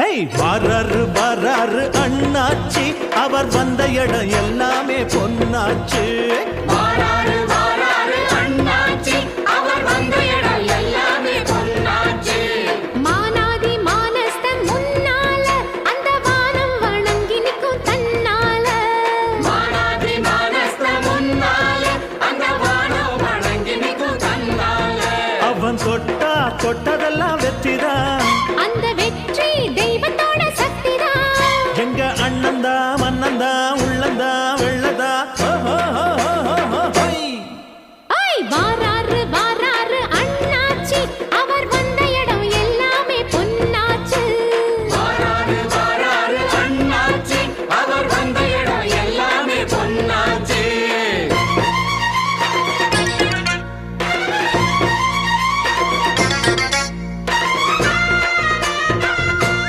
ஹே வராரு வராரு அண்ணாச்சி. அவர் வந்த இடம் எல்லாமே பொன்னாச்சு. வராரு வராரு அண்ணாச்சி. அவர் வந்த இடம் எல்லாமே பொன்னாச்சு. மானாதி தொட்டா தொட்டதெல்லாம் வெற்றிதான். எங்க அண்ணன்